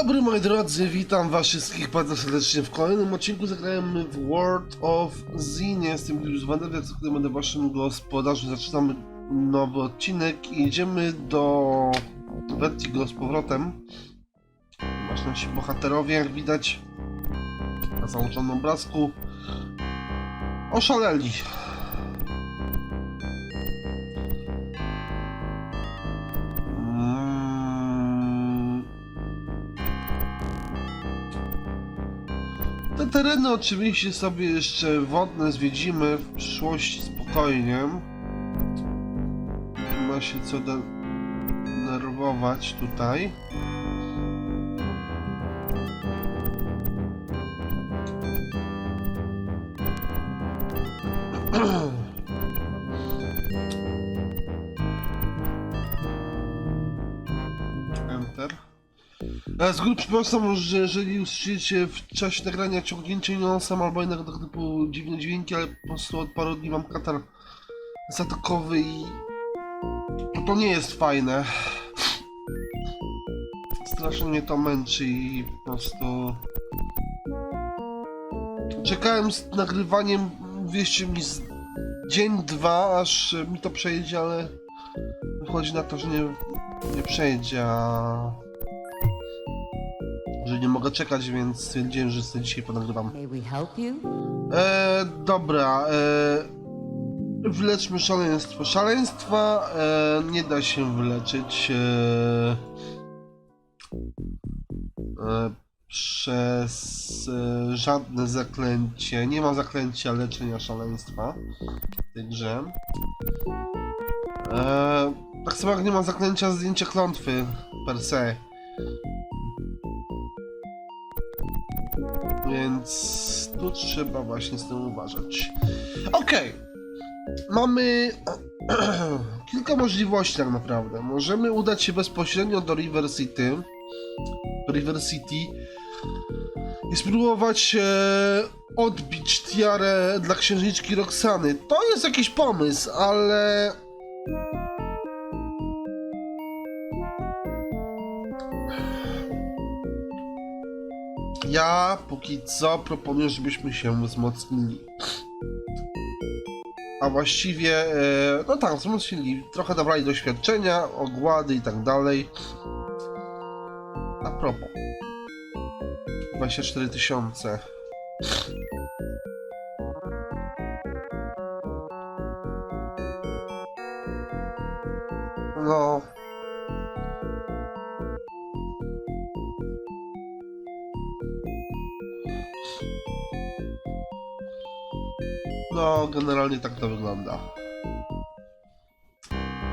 dobry moi drodzy, witam was wszystkich bardzo serdecznie w kolejnym odcinku zagrajemy w World of Zin. Jestem już Wanderwiak, za którym będę waszym gospodarzem. Zaczynamy nowy odcinek i idziemy do Vertigo z powrotem. Właśnie nasi bohaterowie, jak widać na załączonym obrazku, oszaleli. Tereny oczywiście sobie jeszcze wodne zwiedzimy w przyszłości spokojnie. Nie ma się co denerwować tutaj. E, Z góry przepraszam, że jeżeli usłyszycie w czasie nagrania ciągnięcie nosem albo innego tego typu dziwne dźwięki, ale po prostu od paru dni mam katar zatokowy i to, to nie jest fajne. Strasznie mnie to męczy i po prostu... Czekałem z nagrywaniem, wieście mi z dzień, dwa, aż mi to przejdzie, ale wychodzi na to, że nie, nie przejdzie, a że nie mogę czekać, więc stwierdziłem, że sobie dzisiaj ponagrywam. E, dobra, e, wyleczmy szaleństwo. Szaleństwa e, nie da się wyleczyć e, e, przez e, żadne zaklęcie. Nie ma zaklęcia leczenia szaleństwa w tej grze. E, tak samo jak nie ma zaklęcia zdjęcia klątwy per se. Więc tu trzeba właśnie z tym uważać. Okej. Mamy kilka możliwości tak naprawdę. Możemy udać się bezpośrednio do River City. River City. I spróbować e, odbić tiarę dla księżniczki Roxany. To jest jakiś pomysł, ale... Ja póki co proponuję, żebyśmy się wzmocnili. A właściwie, e, no tak, wzmocnili, trochę dobrali doświadczenia, ogłady i tak dalej. A propos. 24 tysiące. No, generalnie tak to wygląda.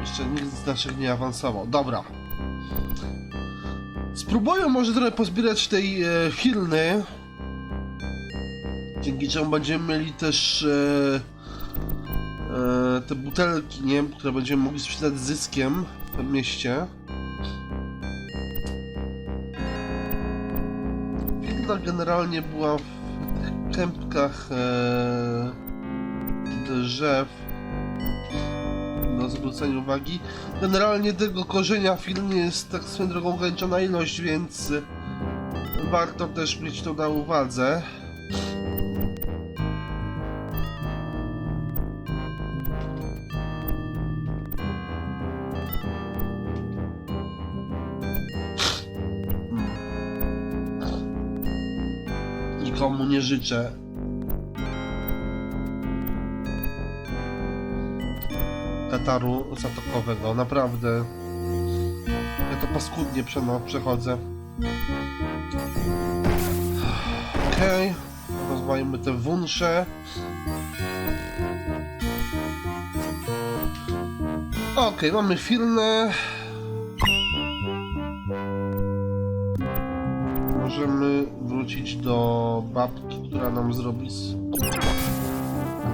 Jeszcze nikt z naszych nie awansował. Dobra. Spróbuję może trochę pozbierać tej e. Dzięki czemu będziemy mieli też e, e, te butelki, nie? Które będziemy mogli sprzedać z zyskiem w mieście. Hilna generalnie była w tych kępkach e, drzew na zwrócenie uwagi. Generalnie tego korzenia film jest tak swoją drogą ograniczona ilość, więc warto też mieć to na uwadze. Nikomu nie życzę kataru zatokowego, naprawdę. Ja to paskudnie przechodzę. Okej, okay. te wunsze. Okej, mamy filmę. Możemy wrócić do babki, która nam zrobi...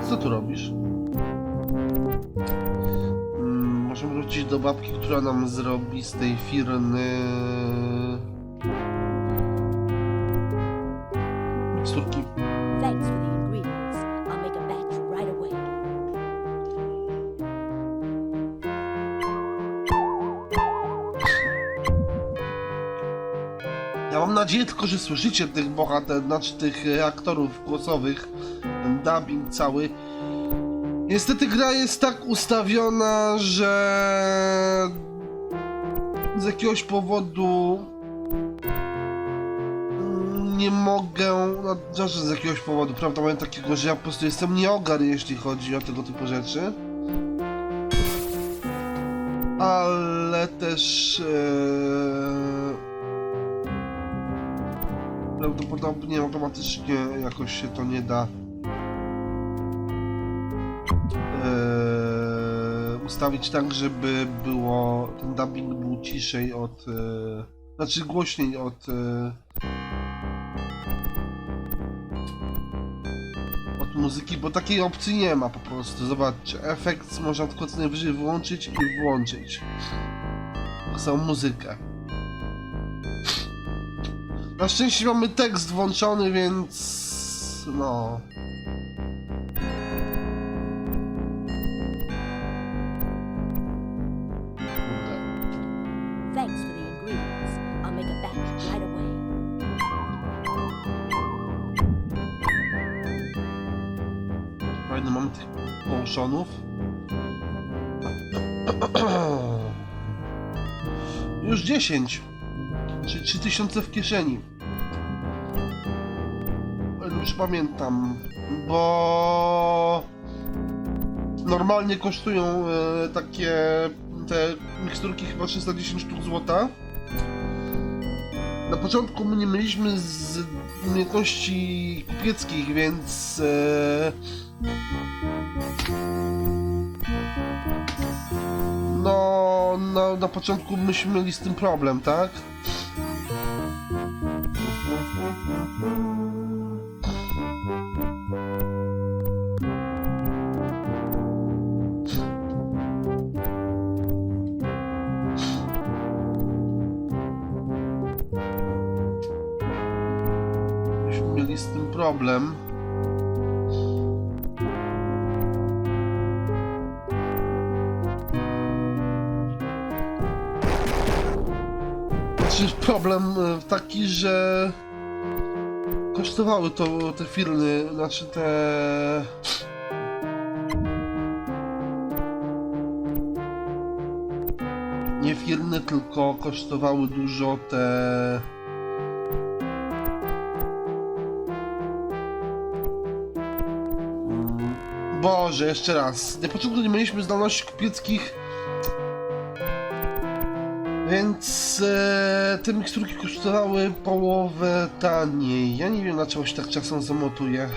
Co tu robisz? Możemy wrócić do babki, która nam zrobi z tej firmy away. Ja mam nadzieję tylko, że słyszycie tych bohaterów, znaczy tych e, aktorów głosowych, dubbing cały. Niestety gra jest tak ustawiona, że z jakiegoś powodu nie mogę, no znaczy z jakiegoś powodu, prawda, mam takiego, że ja po prostu jestem nieogar, jeśli chodzi o tego typu rzeczy. Ale też e, prawdopodobnie automatycznie jakoś się to nie da ustawić tak, żeby było ten dubbing był ciszej od e, znaczy głośniej od e, od muzyki, bo takiej opcji nie ma po prostu. Zobaczcie, efekt można tylko co najwyżej wyłączyć i włączyć. Samo muzykę. Na szczęście mamy tekst włączony, więc no. Połszonów. Już 10. Czyli 3000 w kieszeni. Już pamiętam, bo normalnie kosztują e, takie te miksturki chyba 310 sztuk złota. Na początku my nie mieliśmy z umiejętności kupieckich, więc e, no, no na początku myśmy mieli z tym problem, tak? Kosztowały to te firmy, znaczy te... Nie firmy, tylko kosztowały dużo te... Mm, Boże, jeszcze raz. Na początku nie mieliśmy zdolności kupieckich, więc e, te miksturki kosztowały połowę taniej. Ja nie wiem dlaczego się tak czasem zamotuje.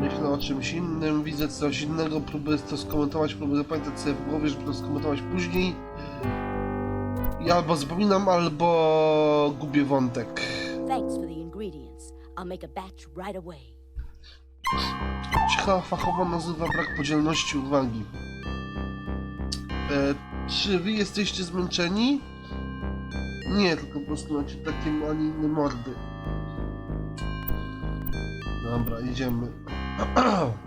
Myślę o czymś innym, widzę coś innego, próbuję to skomentować, próbuję zapamiętać sobie w głowie, żeby to skomentować później. I albo zapominam, albo gubię wątek. Ciekawa fachowo nazywa brak podzielności uwagi. E, czy wy jesteście zmęczeni? Nie, tylko po prostu macie takie, a inne mordy. Dobra, idziemy.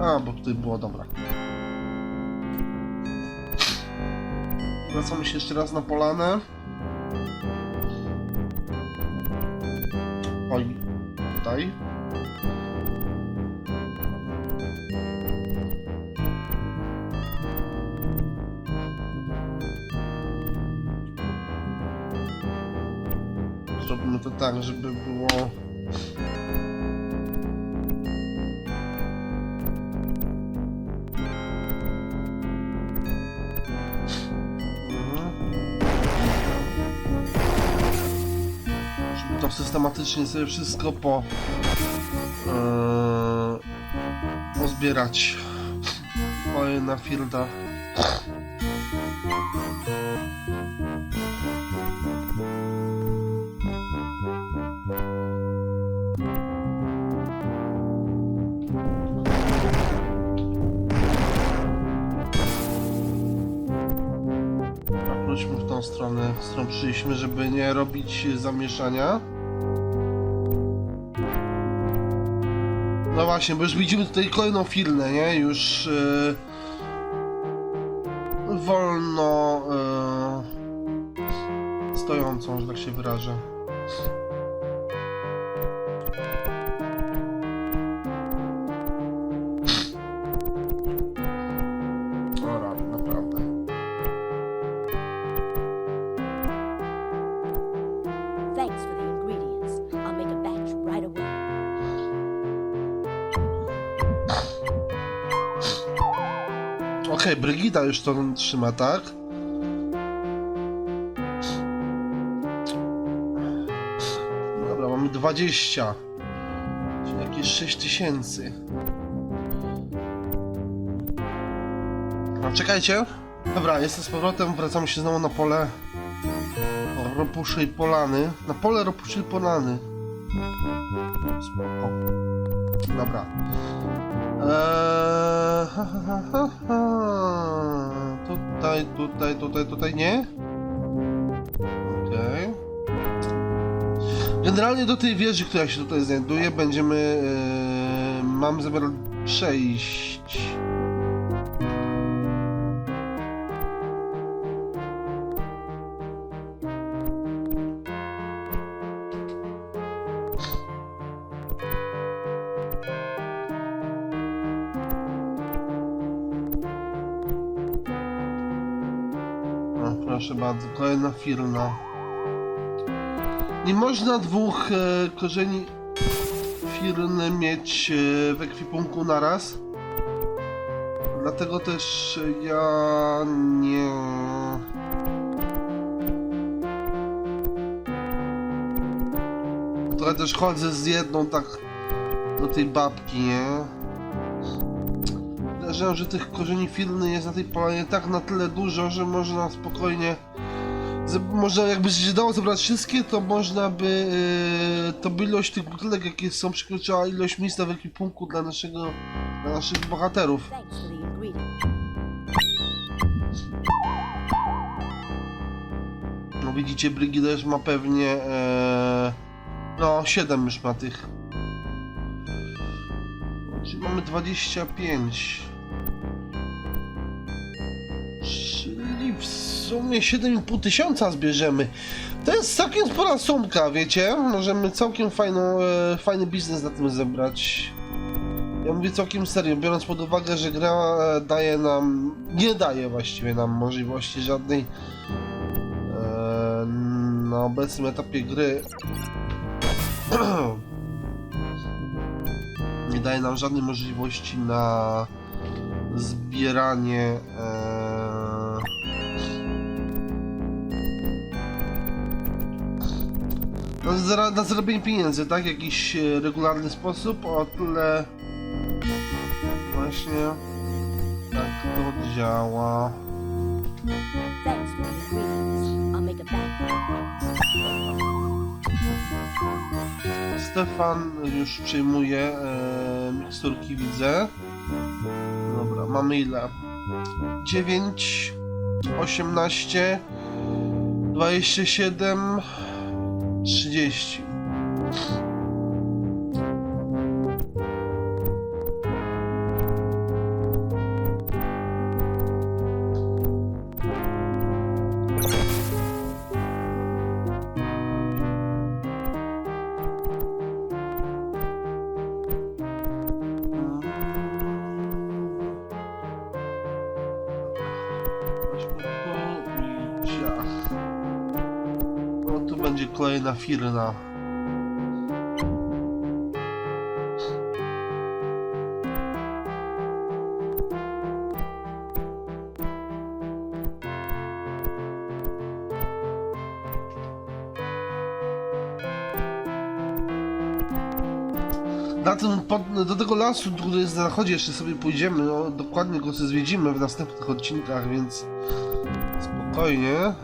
A, bo tutaj było dobra. Wracamy się jeszcze raz na polanę. Systematycznie sobie wszystko po... Yy, pozbierać. Moje na fielda. Wróćmy w tą stronę, z którą przyszliśmy, żeby nie robić zamieszania. No właśnie, bo już widzimy tutaj kolejną firmę, nie? Już yy, wolno yy, stojącą, że tak się wyrażę. Brygida już to trzyma, tak? Dobra, mamy 20. Czyli jakieś 6 tysięcy. No, czekajcie. Dobra, jestem z powrotem, wracamy się znowu na pole ropuszej polany. Na pole ropuszej polany. Spoko. Dobra. Eee, Tutaj, tutaj, tutaj, tutaj nie? Okej. Generalnie do tej wieży, która się tutaj znajduje, będziemy. E, mam zamiar przejść. Proszę bardzo, kolejna firma. Nie można dwóch e, korzeni firmy mieć e, w ekwipunku naraz. Dlatego też ja nie. Trochę też chodzę z jedną tak do tej babki, nie? Że tych korzeni firmy jest na tej polanie tak na tyle dużo, że można spokojnie można jakby się dało zebrać wszystkie, to można by yy, to by ilość tych butelek, jakie są przekroczyła ilość miejsca w ekwipunku dla naszego dla naszych bohaterów. No widzicie, Brygida już ma pewnie e, no 7 już ma tych. Czyli mamy 25. sumie 7,5 tysiąca zbierzemy. To jest całkiem spora sumka, wiecie? Możemy całkiem fajną, e, fajny biznes na tym zebrać. Ja mówię całkiem serio, biorąc pod uwagę, że gra e, daje nam, nie daje właściwie nam możliwości żadnej e, na obecnym etapie gry nie daje nam żadnej możliwości na zbieranie e, na, zara, na zarobienie pieniędzy, tak? Jakiś e, regularny sposób, o tyle właśnie tak to działa. Stefan już przyjmuje e, miksturki, widzę. Dobra, mamy ile? 9, 18, 27, 30. kolejna firma. Na pod, do tego lasu, który jest na zachodzie, jeszcze sobie pójdziemy, no, dokładnie go sobie zwiedzimy w następnych odcinkach, więc spokojnie.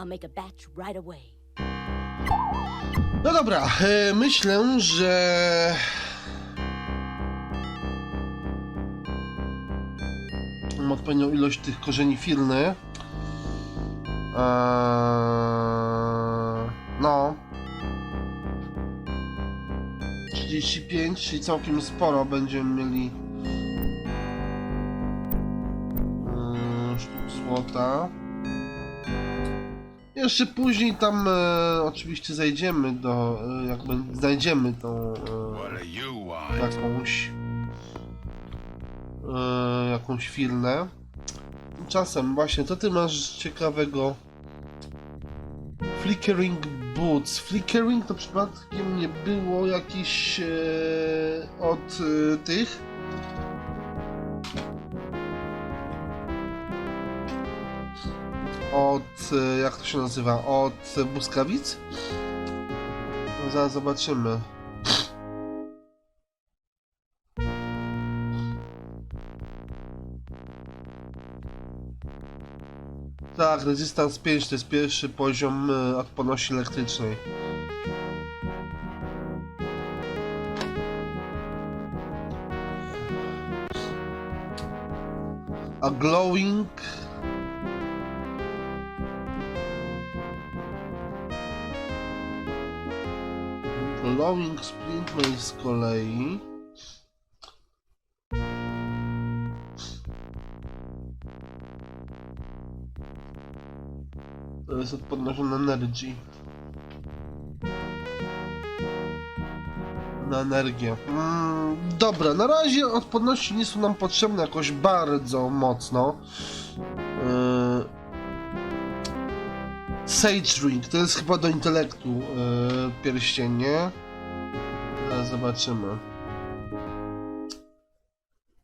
I'll make a batch right away. No dobra, e, myślę, że Mam odpowiednią ilość tych korzeni firny. Eee, no. 35, czyli całkiem sporo będziemy mieli yy, sztuk złota. Jeszcze później tam e, oczywiście zajdziemy do, e, jakby znajdziemy tą e, jakąś e, jakąś firmę. Tymczasem właśnie, co ty masz ciekawego? Flickering Boots. Flickering to przypadkiem nie było jakiś e, od e, tych? Od, e, jak to się nazywa? Od błyskawic? No, zaraz zobaczymy. Tak, Resistance 5 to jest pierwszy poziom e, odporności elektrycznej. A glowing... Glowing Splint Mail z kolei... To jest odporność na energy. Na energię. Mm, dobra, na razie odporności nie są nam potrzebne jakoś bardzo mocno. Yy... Sage Ring, to jest chyba do intelektu yy, pierścień, nie? Zaraz zobaczymy.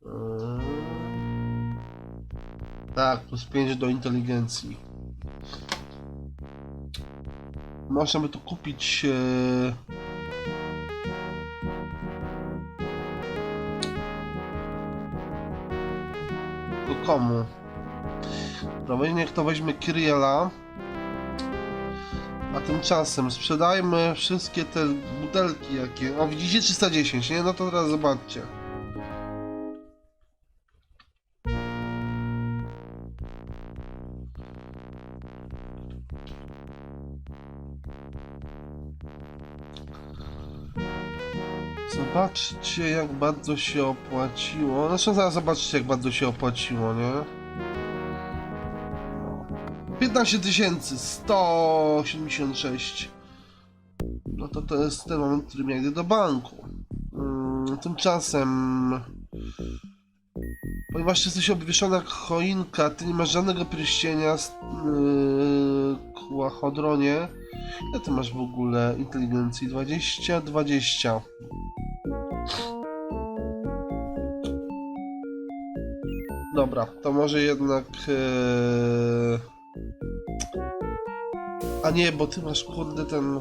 Yy... Tak, plus 5 do inteligencji. Można by tu kupić. To komu? No niech to weźmie Kiriela. A tymczasem sprzedajmy wszystkie te butelki jakie. O widzicie 310, nie? No to teraz zobaczcie. Zobaczcie jak bardzo się opłaciło. Zresztą zaraz zobaczcie jak bardzo się opłaciło, nie? 15 tysięcy 176 No to to jest ten moment, w którym ja idę do banku. Mm, tymczasem... Ponieważ jesteś obwieszona choinka, ty nie masz żadnego pierścienia z yy, kłachodronie. Ile ty masz w ogóle inteligencji? 20, 20. Dobra, to może jednak. Ee... A nie, bo ty masz kurde ten.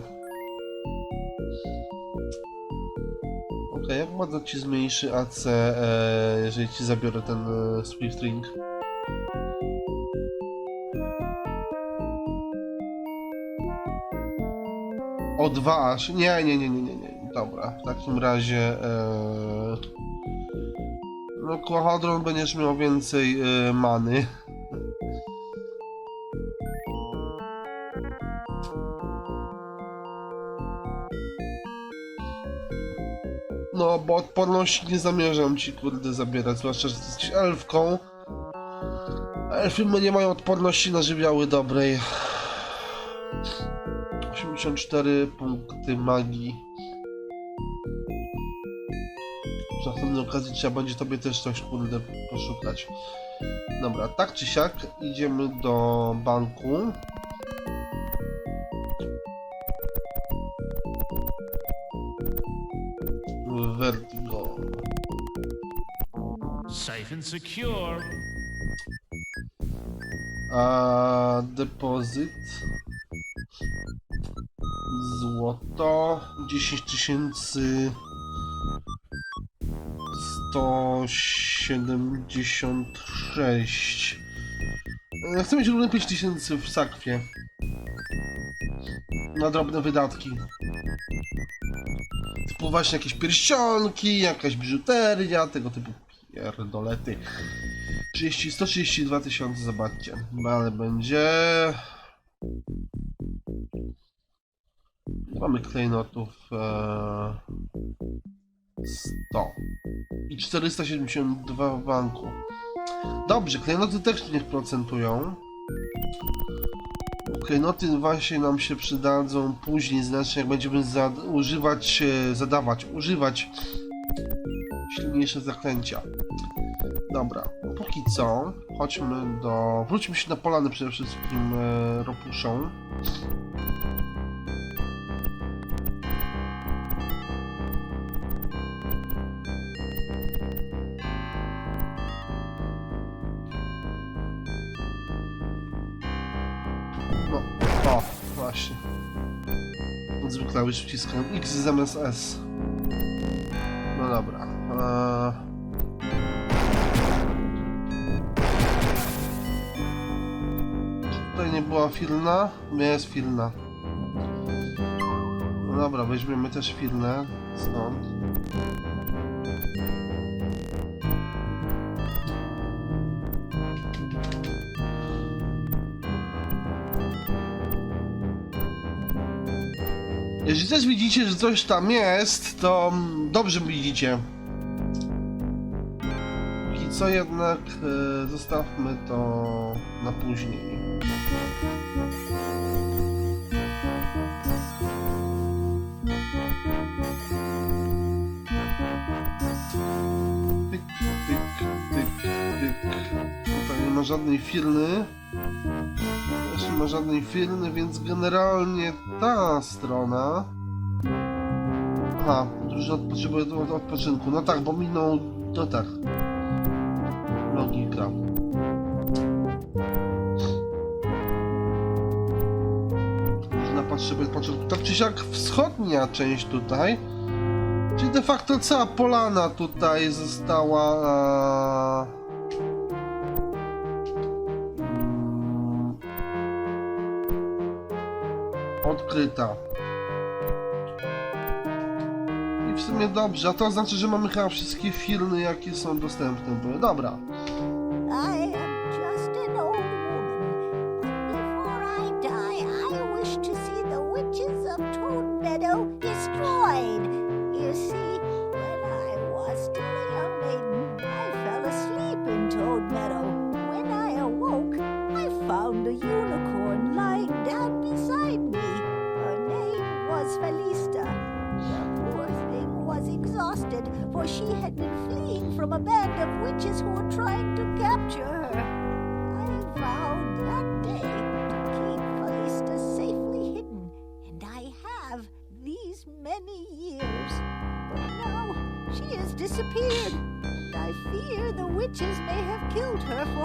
Okej, jak bardzo ci zmniejszy AC, e, jeżeli ci zabiorę ten e, Swift Ring? O dwa aż. Nie, nie, nie, nie, nie, nie. Dobra, w takim razie. E... No, Kłachadron będziesz miał więcej e, many. Odporności nie zamierzam ci kurde zabierać, zwłaszcza, że jesteś elfką. Elfy nie mają odporności na żywioły dobrej. 84 punkty magii. Przy następnej okazji trzeba będzie tobie też coś kurde poszukać. Dobra, tak czy siak idziemy do banku. Secure. A depozyt. Złoto? 10 tysięcy 176 E, Chcę mieć równe 5 tysięcy w sakwie. Na drobne wydatki. Typu właśnie jakieś pierścionki, jakaś biżuteria, tego typu pierdolety 30, 132 tysiące, zobaczcie. Ale będzie... Mamy klejnotów e... 100 i 472 w banku. Dobrze, klejnoty też niech procentują. Klejnoty właśnie nam się przydadzą później, znacznie jak będziemy używać, e, zadawać, używać silniejsze zaklęcia. Dobra, póki co chodźmy do... Wróćmy się na polany przede wszystkim e, ropuszą. No, o, właśnie. Zwykle już wciskam X zamiast S. filna? Jest filna. No dobra, weźmiemy też filnę stąd. Jeśli też widzicie, że coś tam jest, to dobrze widzicie. Co jednak e, zostawmy to na później. Nie ma żadnej filny. Też nie ma żadnej filny, więc generalnie ta strona. Aha, dużo potrzebuje od odpoczynku. No tak, bo minął. No tak. Logika. Można potrzebuje odpoczynku. Tak czy siak wschodnia część tutaj. Czyli de facto cała polana tutaj została. mm, odkryta. I w sumie dobrze, a to znaczy, że mamy chyba wszystkie filmy, jakie są dostępne były. Dobra.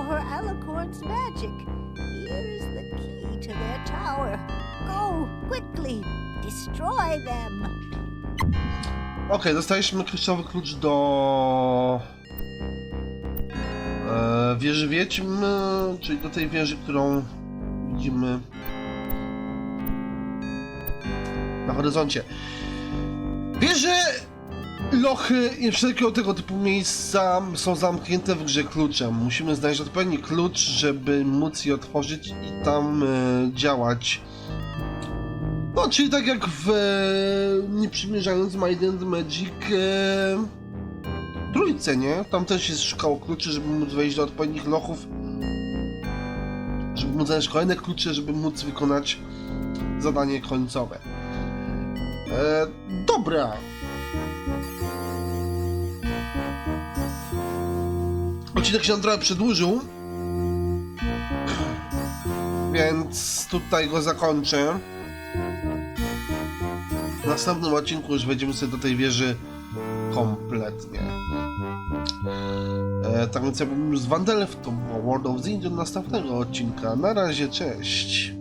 For her alicorn's magic. Here is the key to their tower. Go quickly, destroy them. Okej, dostaliśmy kluczowy klucz do e, wieży Wiedźm, czyli do tej wieży, którą widzimy na horyzoncie. Wieże, lochy i wszelkiego tego typu miejsca są zamknięte w grze kluczem. Musimy znaleźć odpowiedni klucz, żeby móc je otworzyć i tam e, działać. No, czyli tak jak w e, nie przymierzając Might and Magic e, trójce, nie? Tam też jest szukało kluczy, żeby móc wejść do odpowiednich lochów, żeby móc znaleźć kolejne klucze, żeby móc wykonać zadanie końcowe. E, dobra. Odcinek się nam trochę przedłużył, więc tutaj go zakończę. W następnym odcinku już wejdziemy sobie do tej wieży kompletnie. E, tak więc ja bym z Wandelem, to World of the Indian następnego odcinka. Na razie, cześć!